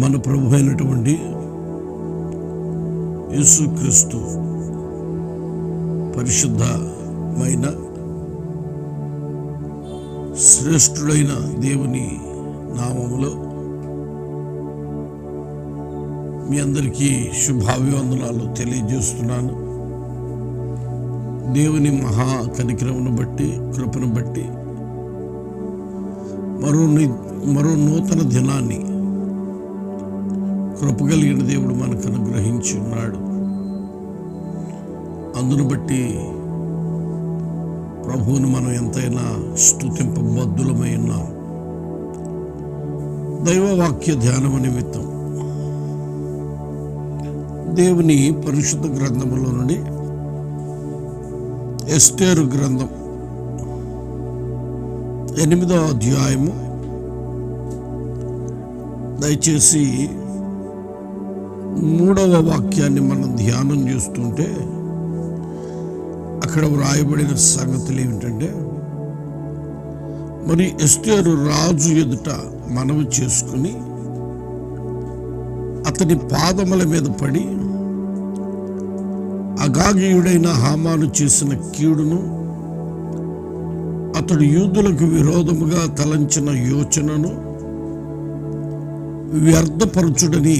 మన ప్రభు అయినటువంటి యేసుక్రీస్తు పరిశుద్ధమైన శ్రేష్ఠుడైన దేవుని నామములో మీ అందరికీ శుభాభివందనాలు తెలియజేస్తున్నాను. దేవుని మహా కనికరమును బట్టి కృపను బట్టి మరో ని- మరో నూతన దినాన్ని కృపగలిగిన దేవుడు మనకు అనుగ్రహించి ఉన్నాడు అందును బట్టి ప్రభువును మనం ఎంతైనా స్థుతింపబద్ధులమై ఉన్నాం. దైవవాక్య ధ్యానము నిమిత్తం దేవుని పరిశుద్ధ గ్రంథములో నుండి ఎస్టేరు గ్రంథం ఎనిమిదో అధ్యాయము. దయచేసి మూడవ వాక్యాన్ని మనం ధ్యానం చేస్తుంటే అక్కడ వ్రాయబడిన సంగతులు ఏమిటంటే మరి ఎస్టేరు రాజు ఎదుట మనవి చేసుకుని అతని పాదముల మీద పడి అగాగీయుడైన హామాను చేసిన కీడును అతడు యూదులకు విరోధముగా తలంచిన యోచనను వ్యర్థపరచుడని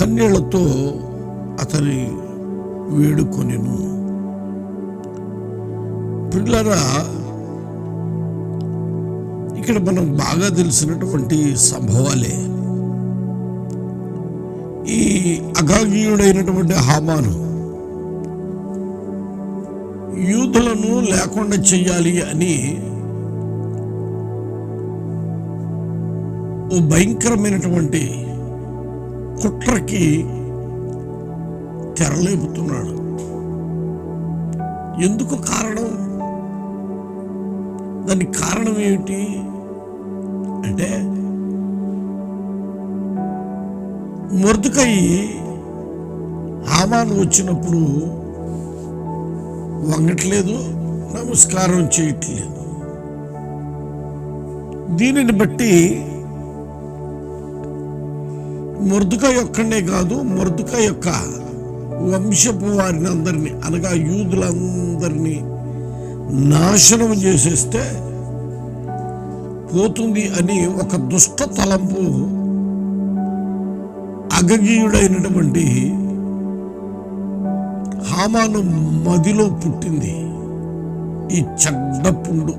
కన్నీళ్ళతో అతని వేడుకొనిను. పిల్లరా ఇక్కడ మనం బాగా తెలిసినటువంటి సంభవాలే. ఈ అగాగీయుడైనటువంటి హామాను యూదులను లేకుండా చెయ్యాలి అని ఓ భయంకరమైనటువంటి కుట్రకి తెరలేపుతున్నాడు. ఎందుకు కారణం? దానికి కారణం ఏమిటి? అంటే మొరదుకై హామాను వచ్చినప్పుడు వంగట్లేదు నమస్కారం చేయట్లేదు. దీనిని బట్టి మొరదుక యొక్కనే కాదు మొరదుక యొక్క వంశపు వారిని అందరినీ అనగా యూదులందరినీ నాశనం చేసేస్తే పోతుంది అని ఒక దుష్ట తలంపు అగగీయుడైనటువంటి హామాను మదిలో పుట్టింది ఈ చెడ్డ పుండు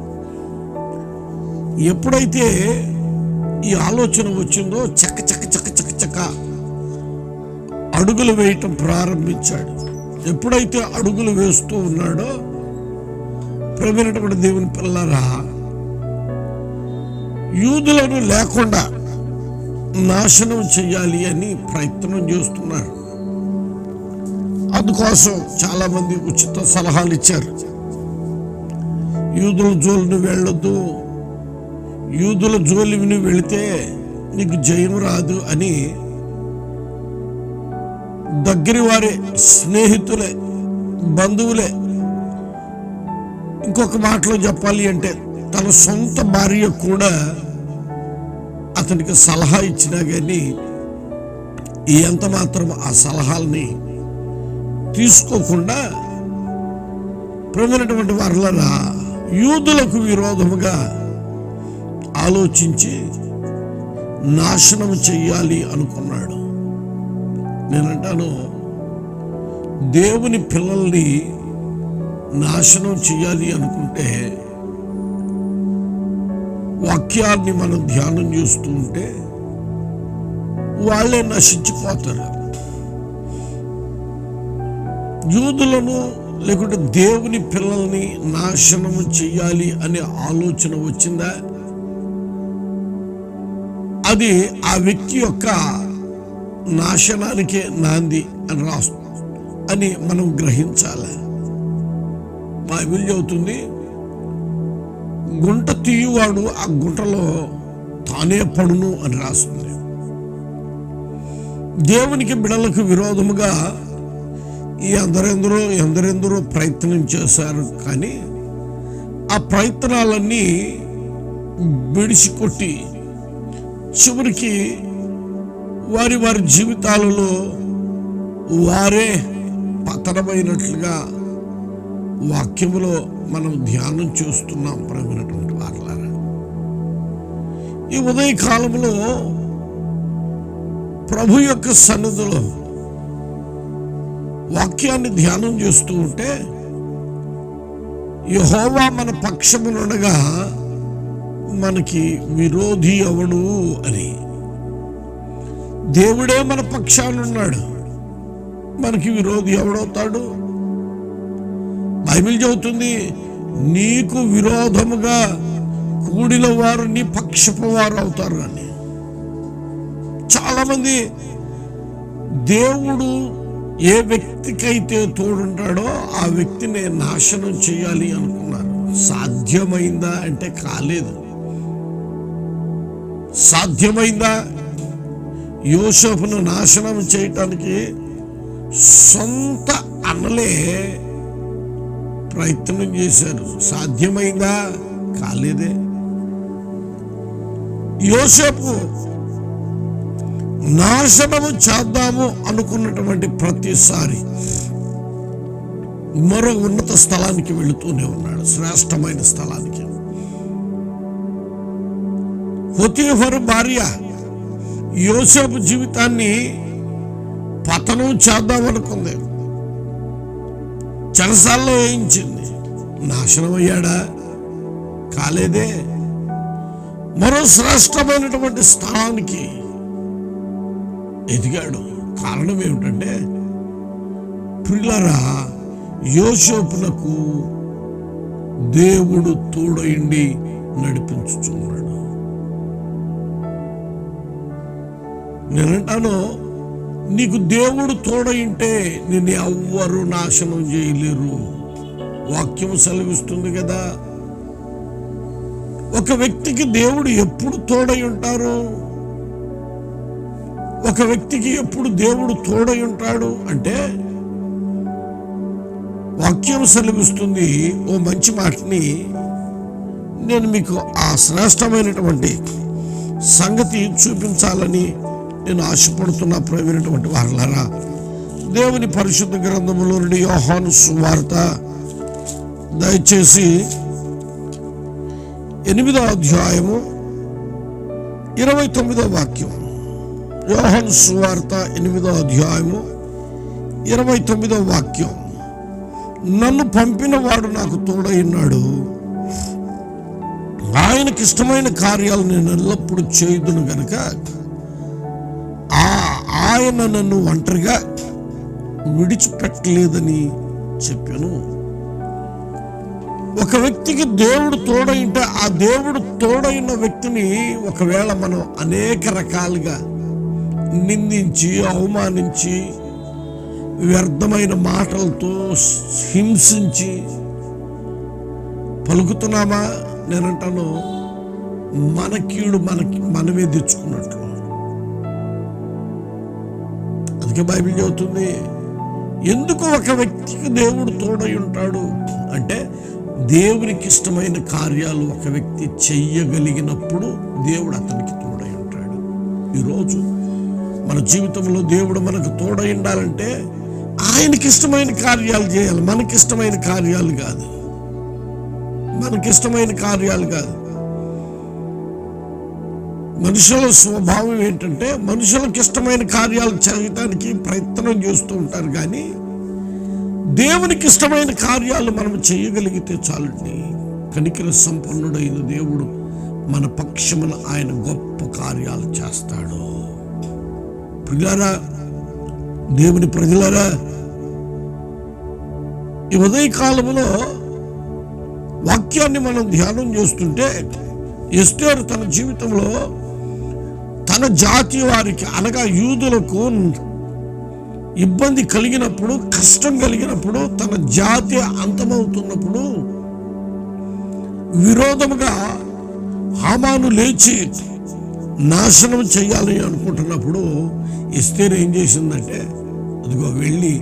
ఎప్పుడైతే ఈ ఆలోచన వచ్చిందో చెక్క చక్క చక్క చక్క చక్క అడుగులు వేయటం ప్రారంభించాడు. ఎప్పుడైతే అడుగులు వేస్తూ ఉన్నాడో ప్రవీణటువంటి దేవుని పిల్లరా యూదులను లేకుండా నాశనం చేయాలి అని ప్రయత్నం చేస్తున్నారు. అందుకోసం చాలా మంది ఉచిత సలహాలు ఇచ్చారు. యూదుల జోలిని వెళ్ళొద్దు యూదుల జోలిని వెళితే నీకు జయం రాదు అని దగ్గరి వారే స్నేహితులే బంధువులే ఇంకొక మాటలో చెప్పాలి అంటే తన సొంత భార్య కూడా అతనికి సలహా ఇచ్చినా కానీ ఎంత మాత్రం ఆ సలహాల్ని తీసుకోకుండా ప్రమినటువంటి వారులరా యూదులకు విరోధముగా ఆలోచించి నాశనం చెయ్యాలి అనుకున్నాడు. నేనంటాను దేవుని పిల్లల్ని నాశనం చేయాలి అనుకుంటే వాక్యాన్ని మనం ధ్యానం చేస్తూ ఉంటే వాళ్ళే నశించిపోతారు. యూదులను లేకుంటే దేవుని పిల్లల్ని నాశనం చేయాలి అనే ఆలోచన వచ్చిందా? అది ఆ వ్యక్తి యొక్క నాశనానికే నాంది అని రాస్తుంది అని మనం గ్రహించాలి. బైబిల్ చెబుతుంది గుంట తీయువాడు ఆ గుంటలో తానే పడును అని రాస్తుంది. దేవునికి బిడలకు విరోధముగా ఈ అందరెందరో ఎందరెందరో ప్రయత్నం చేశారు కానీ ఆ ప్రయత్నాలన్నీ బిడిసి కొట్టి చివరికి వారి వారి జీవితాలలో వారే పతనమైనట్లుగా వాక్యములో మనం ధ్యానం చేస్తున్నాం ప్రమినటువంటి వారులారా. ఈ ఉదయ కాలంలో ప్రభు యొక్క సన్నిధిలో వాక్యాన్ని ధ్యానం చేస్తూ ఉంటే యహోవా మన పక్షమునుండగా మనకి విరోధి ఎవడు అని దేవుడే మన పక్షానున్నాడు. మనకి విరోధి ఎవడవుతాడు? బైబిల్ చెబుతుంది నీకు విరోధముగా కూడిన వారు నీ పక్షపు వారు అవుతారు అని. చాలామంది దేవుడు ఏ వ్యక్తికైతే తోడుంటాడో ఆ వ్యక్తిని నాశనం చేయాలి అనుకున్నారు. సాధ్యమైందా అంటే కాలేదు. సాధ్యమైందా? యూసఫ్ను నాశనం చేయటానికి సొంత అన్నలే ప్రయత్నం చేశారు. సాధ్యమైందా? కాలేదే. యోసేపు నాశనము చేద్దాము అనుకున్నటువంటి ప్రతిసారి మరో ఉన్నత స్థలానికి వెళుతూనే ఉన్నాడు. శ్రేష్టమైన స్థలానికి. హొతీఫరు భార్య యోసేపు జీవితాన్ని పతనం చేద్దామనుకుంది చెరసాల్లో వేయించింది. నాశనం అయ్యాడా? కాలేదే. మరో శ్రేష్టమైనటువంటి స్థానానికి ఎదిగాడు. కారణం ఏమిటంటే పిల్లరా యోసేపునకు దేవుడు తోడయిండి నడిపించుచున్నాడు. నేనంటాను నీకు దేవుడు తోడయింటే నిన్ను ఎవ్వరు నాశనం చేయలేరు. వాక్యం సెలవిస్తుంది కదా. ఒక వ్యక్తికి దేవుడు ఎప్పుడు తోడై ఉంటారు? ఒక వ్యక్తికి ఎప్పుడు దేవుడు తోడై ఉంటాడు అంటే వాక్యం సెలవిస్తుంది ఓ మంచి మాటని నేను మీకు ఆ శ్రేష్టమైనటువంటి సంగతి చూపించాలని నేను ఆశపడుతున్న ప్రేమైనటువంటి వారలారా దేవుని పరిశుద్ధ గ్రంథములో నుండి యోహాను సువార్త దయచేసి ఎనిమిదో అధ్యాయము ఇరవై తొమ్మిదో వాక్యం. యోహాను సువార్త ఎనిమిదో అధ్యాయము ఇరవై తొమ్మిదో వాక్యం. నన్ను పంపిన వాడు నాకు తోడైనాడు ఆయనకి ఇష్టమైన కార్యాలు నేను ఎల్లప్పుడూ చేయుదును గనక ఆ ఆయన నన్ను ఒంటరిగా విడిచిపెట్టలేదని చెప్పాను. ఒక వ్యక్తికి దేవుడు తోడైంటే ఆ దేవుడు తోడైన వ్యక్తిని ఒకవేళ మనం అనేక రకాలుగా నిందించి అవమానించి వ్యర్థమైన మాటలతో హింసించి పలుకుతున్నామా? నేనంటాను మన కీడు మనకి మనమే తెచ్చుకున్నట్లు అందుకే బైబిల్ చెబుతుంది ఎందుకు ఒక వ్యక్తికి దేవుడు తోడై ఉంటాడు? అంటే దేవునికి ఇష్టమైన కార్యాలు ఒక వ్యక్తి చెయ్యగలిగినప్పుడు దేవుడు అతనికి తోడై ఉంటాడు. ఈరోజు మన జీవితంలో దేవుడు మనకు తోడై ఉండాలంటే ఆయనకి ఇష్టమైన కార్యాలు చేయాలి. మనకి ఇష్టమైన కార్యాలు కాదు. మనకి ఇష్టమైన కార్యాలు కాదు. మనుషుల స్వభావం ఏంటంటే మనుషులకు ఇష్టమైన కార్యాలు చేయడానికి ప్రయత్నం చేస్తూ ఉంటారు కానీ దేవునికి ఇష్టమైన కార్యాలు మనం చేయగలిగితే చాలండి. కనికర సంపన్నుడైన దేవుడు మన పక్షమున ఆయన గొప్ప కార్యాలు చేస్తాడు. ప్రియారా దేవుని ప్రజలారా ఈ ఉదయ కాలంలో వాక్యాన్ని మనం ధ్యానం చేస్తుంటే ఎస్టేరు తన జీవితంలో తన జాతి వారికి అనగా యూదులకు ఇబ్బంది కలిగినప్పుడు కష్టం కలిగినప్పుడు తన జాతి అంతమవుతున్నప్పుడు విరోధముగా హామాను లేచి నాశనం చేయాలి అనుకుంటున్నప్పుడు ఇస్తేర్ ఏం చేసిందంటే అదిగో వెళ్ళి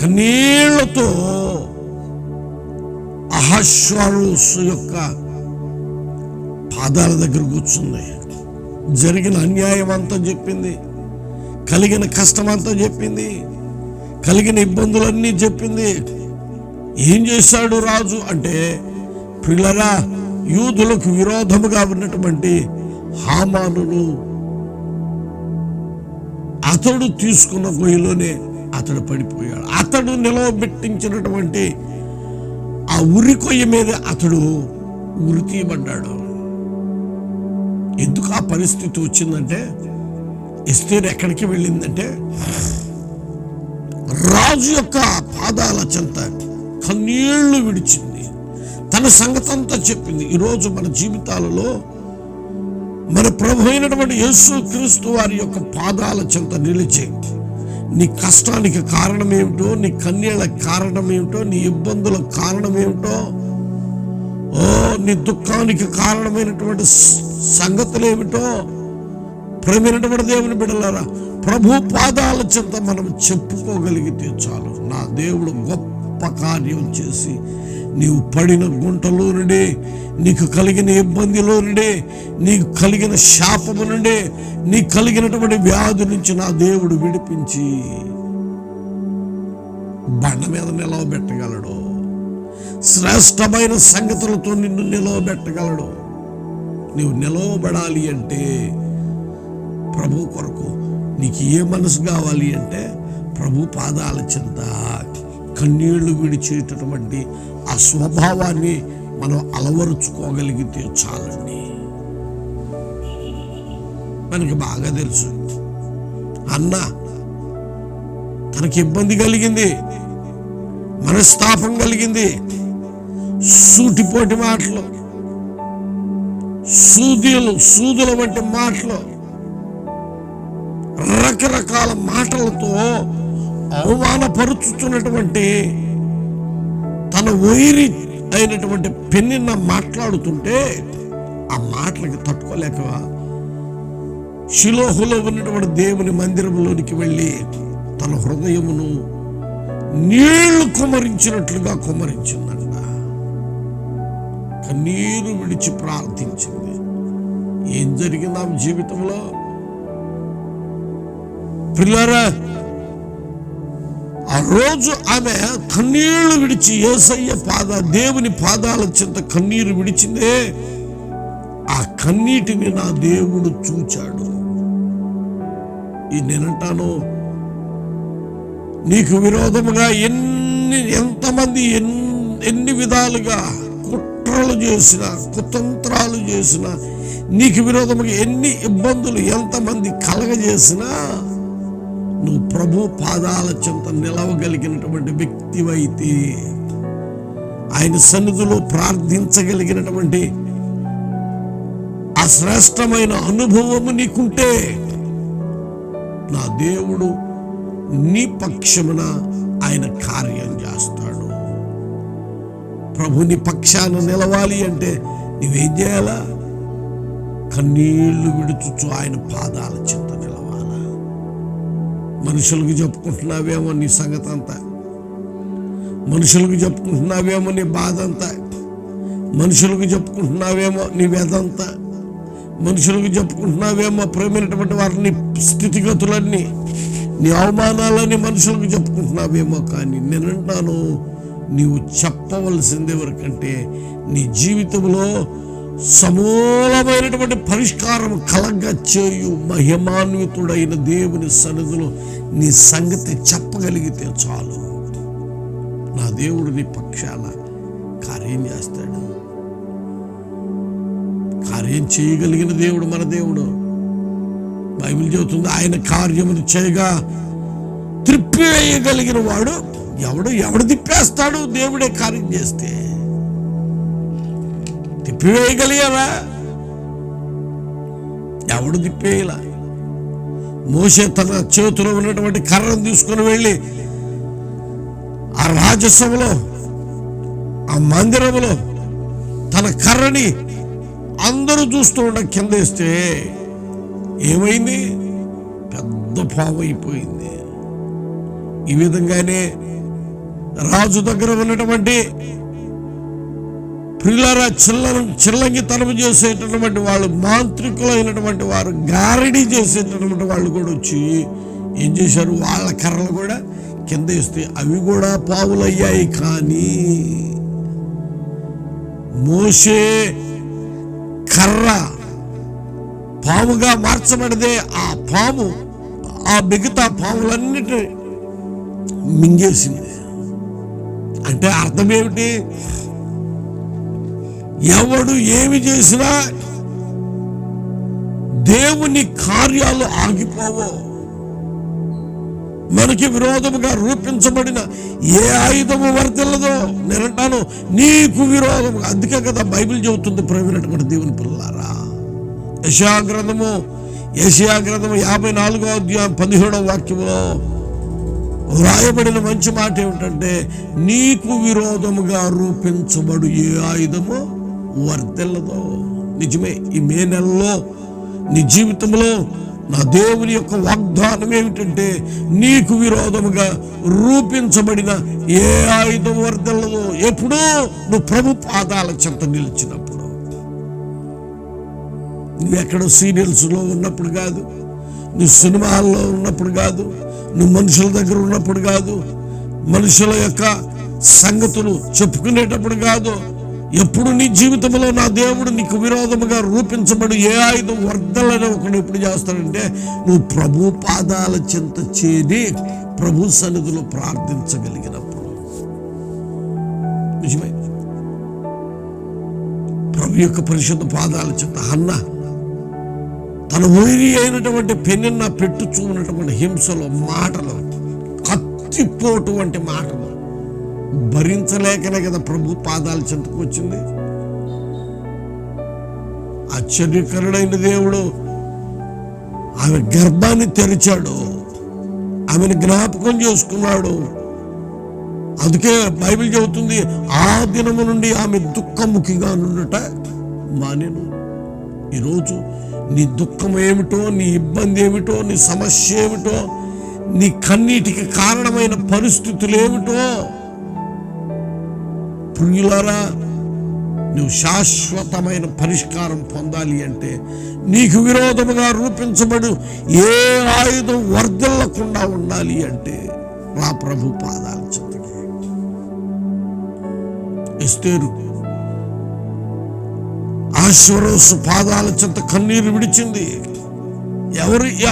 కన్నీళ్ళతో అహశ్వరుసు యొక్క పాదాల దగ్గర కూర్చుంది. జరిగిన అన్యాయం అంతా చెప్పింది. కలిగిన కష్టం అంతా చెప్పింది. కలిగిన ఇబ్బందులన్నీ చెప్పింది. ఏం చేశాడు రాజు అంటే పిల్లరా యూదులకు విరోధముగా ఉన్నటువంటి హామానును అతడు తీసుకున్న గొయ్యిలోనే అతడు పడిపోయాడు. అతడు నిలవబెట్టించినటువంటి ఆ ఉరి కొయ్య మీద అతడు ఉరి తీయబడ్డాడు. ఎందుకు ఆ పరిస్థితి వచ్చిందంటే ఎస్తేర్ ఎక్కడికి వెళ్ళిందంటే రాజు యొక్క పాదాల చెంత కన్నీళ్ళు విడిచింది. తన సంగతంతా చెప్పింది. ఈరోజు మన జీవితాలలో మన ప్రభు అయినటువంటి యేసు క్రీస్తు వారి యొక్క పాదాల చెంత నిలిచి నీ కష్టానికి కారణం ఏమిటో నీ కన్నీళ్ళ కారణమేమిటో నీ ఇబ్బందుల కారణం ఏమిటో ఓ నీ దుఃఖానికి కారణమైనటువంటి సంగతులు ఏమిటో ప్రేమైనటువంటి దేవుని బిడ్డలారా ప్రభు పాదాల చెంత మనం చెప్పుకోగలిగితే చాలు. నా దేవుడు గొప్ప కార్యం చేసి నీవు పడిన గుంటలో నుండి నీకు కలిగిన ఇబ్బందిలో నుండి నీకు కలిగిన శాపము నుండి నీకు కలిగినటువంటి వ్యాధి నుంచి నా దేవుడు విడిపించి బండ మీద నిలవబెట్టగలడు. శ్రేష్టమైన సంగతులతో నిన్ను నిలవబెట్టగలడు. నీవు నిలవబడాలి అంటే ప్రభు కొరకు నీకు ఏ మనసు కావాలి అంటే ప్రభు పాదాల చింత కన్నీళ్ళు విడిచేటటువంటి ఆ స్వభావాన్ని మనం అలవరుచుకోగలిగితే చాలండి. మనకి బాగా తెలుసు. అన్న తనకి ఇబ్బంది కలిగింది. మనస్తాపం కలిగింది. సూటిపోటి మాటలు సూదిలు సూదుల వంటి మాటలు రకరకాల మాటలతో అవమానపరుచుతున్నటువంటి తన వైరి అయినటువంటి పెన్నిన్న మాట్లాడుతుంటే ఆ మాటలకి తట్టుకోలేక శిలోహులో ఉన్నటువంటి దేవుని మందిరంలోనికి వెళ్ళి తన హృదయమును నీళ్ళు కుమరించినట్లుగా కుమరించిందంట. కన్నీరు విడిచి ప్రార్థించింది. ఏం జరిగింది ఆమె జీవితంలో? పిల్లరా ఆ రోజు ఆమె కన్నీళ్ళు విడిచి ఏసయ్య పాద దేవుని పాదాల చింత కన్నీరు విడిచిందే. ఆ కన్నీటిని నా దేవుడు చూచాడు. ఈ నేనంటాను నీకు విరోధముగా ఎన్ని ఎంతమంది ఎన్ని ఎన్ని విధాలుగా కుట్రలు చేసిన కుతంత్రాలు చేసిన నీకు విరోధముగా ఎన్ని ఇబ్బందులు ఎంతమంది కలగజేసినా నువ్వు ప్రభు పాదాల చెంత నిలవగలిగినటువంటి వ్యక్తివైతే ఆయన సన్నిధిలో ప్రార్థించగలిగినటువంటి ఆ శ్రేష్టమైన అనుభవము నీకుంటే నా దేవుడు నీ పక్షమున ఆయన కార్యం చేస్తాడు. ప్రభుని పక్షాన నిలవాలి అంటే నువ్వేం చేయాలా? కన్నీళ్ళు విడుచుచు ఆయన పాదాల చింత నిలవాలా? మనుషులకు చెప్పుకుంటున్నావేమో నీ సంగతి అంతా మనుషులకు చెప్పుకుంటున్నావేమో నీ బాధ అంతా మనుషులకు చెప్పుకుంటున్నావేమో నీ వేదంతా మనుషులకు చెప్పుకుంటున్నావేమో ప్రేమైనటువంటి వారిని స్థితిగతులన్నీ. నీ అవమానాలని మనుషులకు చెప్పుకుంటున్నావేమో కానీ నేనంటాను నీవు చెప్పవలసింది ఎవరికంటే నీ జీవితంలో సమూలమైనటువంటి పరిష్కారం కలగ చేయు మహిమాన్వితుడైన దేవుని సన్నిధిలో నీ సంగతి చెప్పగలిగితే చాలు. నా దేవుడు నీ పక్షాన కార్యం చేస్తాడు. కార్యం చేయగలిగిన దేవుడు మన దేవుడు. బైబిల్ చెబుతుంది ఆయన కార్యమును చేయగా త్రిప్పివేయగలిగిన వాడు ఎవడు ఎవడు తిప్పేస్తాడు దేవుడే కార్యం చేస్తే. తిప్పివేయగలిగారా ఎవడు తిప్పేయలా? మోసే తన చేతిలో ఉన్నటువంటి కర్రను తీసుకుని వెళ్ళి ఆ రాజసభలో ఆ మందిరంలో తన కర్రని అందరూ చూస్తూ ఉండ కింద వేస్తే ఏమైంది? పెద్ద పాము అయిపోయింది. ఈ విధంగానే రాజు దగ్గర ఉన్నటువంటి ప్రియులారా చిల్ల చిల్లంగితనం చేసేటటువంటి వాళ్ళు మాంత్రికులైనటువంటి వారు గారడీ చేసేటటువంటి వాళ్ళు కూడా వచ్చి ఏం చేశారు? వాళ్ళ కర్రలు కూడా కింద వేస్తే అవి కూడా పావులయ్యాయి. కానీ మోసే కర్ర పాముగా మార్చబడితే ఆ పాము ఆ మిగతా పాములన్నిటి మింగేసింది. అంటే అర్థం ఏమిటి? ఎవడు ఏమి చేసినా దేవుని కార్యాలు ఆగిపోవు. మనకి విరోధముగా రూపించబడిన ఏ ఆయుధము వర్తిల్లదో నేనంటాను నీకు విరోధము. అందుకే కదా బైబిల్ చెబుతుంది ప్రవీణటువంటి దేవుని పిల్లారా యశా గ్రంథము యశయా గ్రంథము యాభై నాలుగో అధ్యాయం పదిహేడవ వాక్యంలో వ్రాయబడిన మంచి మాట ఏమిటంటే నీకు విరోధముగా రూపించబడు ఏ ఆయుధము వర్తిల్లదో నిజమే ఈ మే నెలలో నీ జీవితంలో నా దేవుని యొక్క వాగ్దానం ఏమిటంటే నీకు విరోధముగా రూపించబడిన ఏ ఆయుధం వర్తిల్లదో ఎప్పుడూ నువ్వు ప్రభు పాదాల చెంత నిలిచినప్పుడు. నువ్వు ఎక్కడో సీరియల్స్లో ఉన్నప్పుడు కాదు నువ్వు సినిమాల్లో ఉన్నప్పుడు కాదు నువ్వు మనుషుల దగ్గర ఉన్నప్పుడు కాదు మనుషుల యొక్క సంగతులు చెప్పుకునేటప్పుడు కాదు. ఎప్పుడు నీ జీవితంలో నా దేవుడు నీకు విరోధముగా రూపించబడి ఏ ఆయుధం వర్ధలని ఒకడు ఎప్పుడు చేస్తాడంటే నువ్వు ప్రభు పాదాల చింత చేరి ప్రభు సన్నిధిలో ప్రార్థించగలిగినప్పుడు. నిజమే. ప్రభు యొక్క పరిశుద్ధ పాదాల చింత అన్నా తన ఊరి అయినటువంటి పెన్నెన్న పెట్టు చూనటువంటి హింసలో మాటలు కత్తిపోటు వంటి మాటలు భరించలేకనే కదా ప్రభు పాదాల చెంతకు వచ్చింది. ఆశ్చర్యకరుడైన దేవుడు ఆమె గర్భాన్ని తెరిచాడు. ఆమెను జ్ఞాపకం చేసుకున్నాడు. అందుకే బైబిల్ చెబుతుంది ఆ దినము నుండి ఆమె దుఃఖముఖిగా నుండట మానేను. ఈరోజు నీ దుఃఖం ఏమిటో నీ ఇబ్బంది ఏమిటో నీ సమస్య ఏమిటో నీ కన్నీటికి కారణమైన పరిస్థితులు ఏమిటో. ప్రియులరా నువ్వు శాశ్వతమైన పరిష్కారం పొందాలి అంటే నీకు విరోధముగా రూపించబడు ఏ ఆయుధం వర్ధిల్లకుండా ఉండాలి అంటే నా ప్రభు పాదాల చెంతకి. ఎస్తేరు ఆశ్వరోసు పాదాల చెంత కన్నీరు విడిచింది. ఎవరు ఈ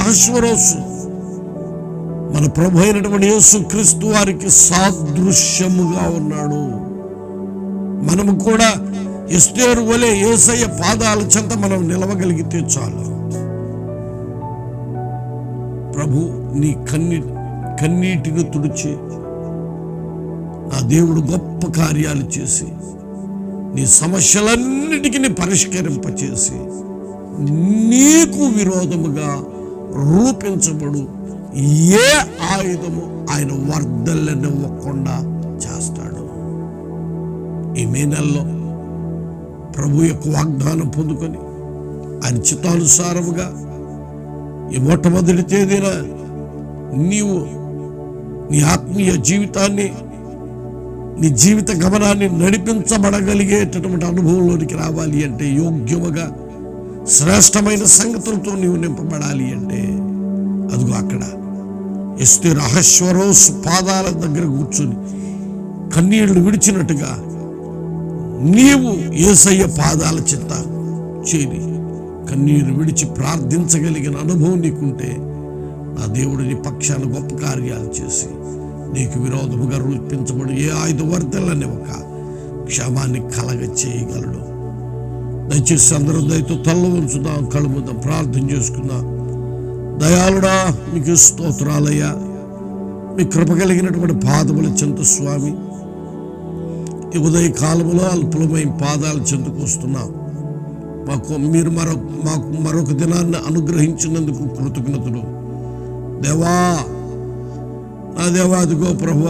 మన ప్రభు అయినటువంటి యేసు క్రీస్తు వారికి సాదృశ్యముగా ఉన్నాడు. మనము కూడా ఇస్తేరు వలె ఏసయ్య పాదాల చెంత మనం నిలవగలిగితే చాలు. ప్రభు నీ కన్నీ కన్నీటిని తుడిచి నా దేవుడు గొప్ప కార్యాలు చేసి నీ సమస్యలన్నిటికీ పరిష్కరింపచేసి నీకు విరోధముగా రూపించబడు ఏ ఆయుధము ఆయన వర్ధల్లనివ్వకుండా చేస్తాడు. ఈ మే నెలలో ప్రభు యొక్క వాగ్దానం పొందుకొని ఆయన చిత్తానుసారముగా ఈ మొట్టమొదటి తేదీన నీవు నీ ఆత్మీయ జీవితాన్ని నీ జీవిత గమనాన్ని నడిపించబడగలిగేటటువంటి అనుభవంలోనికి రావాలి అంటే యోగ్యముగా శ్రేష్టమైన సంగతులతో నీవు నింపబడాలి అంటే అదిగో అక్కడ. ఎస్తే రహస్వరోస్ పాదాల దగ్గర కూర్చొని కన్నీళ్ళు విడిచినట్టుగా నీవు ఏసయ్య పాదాల చెత్త చేరి కన్నీరు విడిచి ప్రార్థించగలిగిన అనుభవం నీకుంటే నా దేవుడిని నీ పక్షాన గొప్ప కార్యాలు చేసి నీకు విరోధముగా రూపించబడి ఏ ఆయుధ వర్ధలని ఒక క్షమాన్ని కలగ చేయగలడు. దయచేసి అందరూ దయతో తల్ల ఉంచుదాం కళ్ళు ప్రార్థన చేసుకుందాం. దయాళుడా మీకు స్తోత్రాలయ్యా. మీ కృప కలిగినటువంటి పాదముల చెంత స్వామి. ఈ ఉదయ కాలంలో అల్పులమైన పాదాల చెంతకు వస్తున్నాం. మాకు మీరు మరొక మాకు మరొక దినాన్ని అనుగ్రహించినందుకు కృతజ్ఞతలు. దేవా నా దేవాదిగో ప్రభు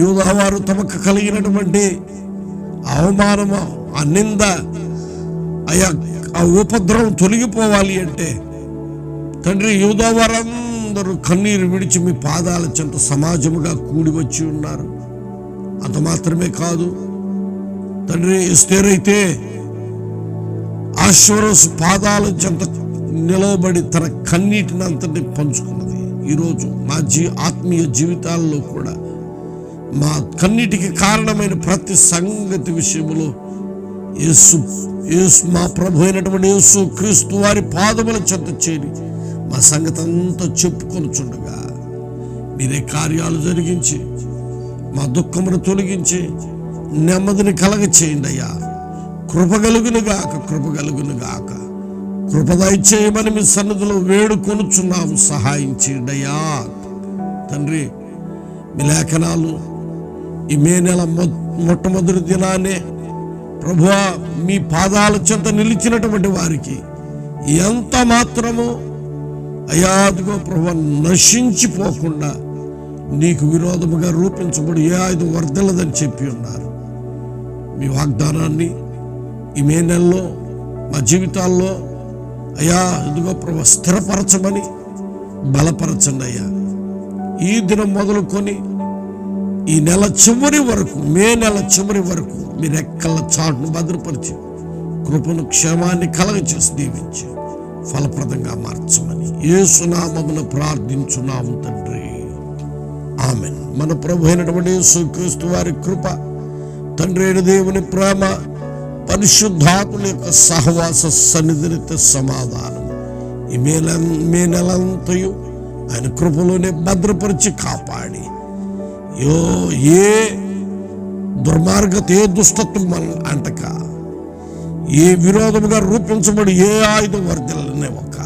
యూదావారు తమకు కలిగినటువంటి అవమానము ఆ నింద అయా ఆ ఉపద్రవం తొలగిపోవాలి అంటే తండ్రి యూదావారందరూ కన్నీరు విడిచి మీ పాదాల చెంత సమాజముగా కూడి వచ్చి ఉన్నారు. అంత మాత్రమే కాదు తండ్రి ఇస్తేరైతే ఆశ్వరస్ పాదాల చెంత నిలబడి తన కన్నీటిని అంతటి పంచుకున్నారు. ఈరోజు మా జీ ఆత్మీయ జీవితాల్లో కూడా మా కన్నిటికి కారణమైన ప్రతి సంగతి విషయంలో యేసు యేసు మా ప్రభు అయినటువంటి యేసు క్రీస్తు వారి పాదముల చెంత చేరి మా సంగతి అంతా చెప్పుకొనుచుండగా మీరే కార్యాలు జరిగించి మా దుఃఖమును తొలగించి నెమ్మదిని కలగ చేయండి అయ్యా. కృప కలుగును గాక మీ సన్నిధిలో వేడుకొనుచున్నాము. సహాయం చేయండి తండ్రి మీ లేఖనాలు ఈ మే నెల మొ- మొట్టమొదటి దినానే ప్రభువా మీ పాదాల చెంత నిలిచినటువంటి వారికి ఎంత మాత్రము అయ్యా ప్రభు నశించిపోకుండా నీకు విరోధముగా రూపించబడి ఏ ఆయుధం వర్దలదని చెప్పి ఉన్నారు. మీ వాగ్దానాన్ని ఈ మే నెలలో మా జీవితాల్లో అయ్యా ఇదిగో ప్రభు స్థిరపరచమని బలపరచండి అయ్యా. ఈ దినం మొదలుకొని ఈ నెల చివరి వరకు మే నెల చివరి వరకు మీ రెక్కల చాటును భద్రపరిచి కృపను క్షేమాన్ని కలగచేసి దీవించి ఫలప్రదంగా మార్చమని ఏ సునామమును ప్రార్థించున్నాము తండ్రి. ఆమెన్. మన ప్రభు అయినటువంటి యేసుక్రీస్తు వారి కృప తండ్రి అయిన దేవుని ప్రేమ పరిశుద్ధాత్మ యొక్క సహవాస సన్నిధినిత సమాధానం. ఈ మే మే నెలంతయు ఆయన కృపలోనే భద్రపరిచి కాపాడి. యో ఏ దుర్మార్గత ఏ దుష్టత్వం మన అంటక ఏ విరోధముగా రూపించబడి ఏ ఆయుధం వర్దిల్లనే ఒక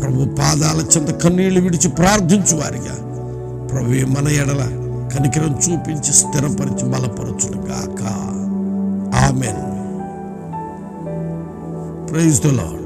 ప్రభు పాదాల చింత కన్నీళ్ళు విడిచి ప్రార్థించు వారిగా. ప్రభు మన ఎడల కనికరం చూపించి స్థిరపరిచి బలపరచుడుగాక ఆమెను. Praise the lord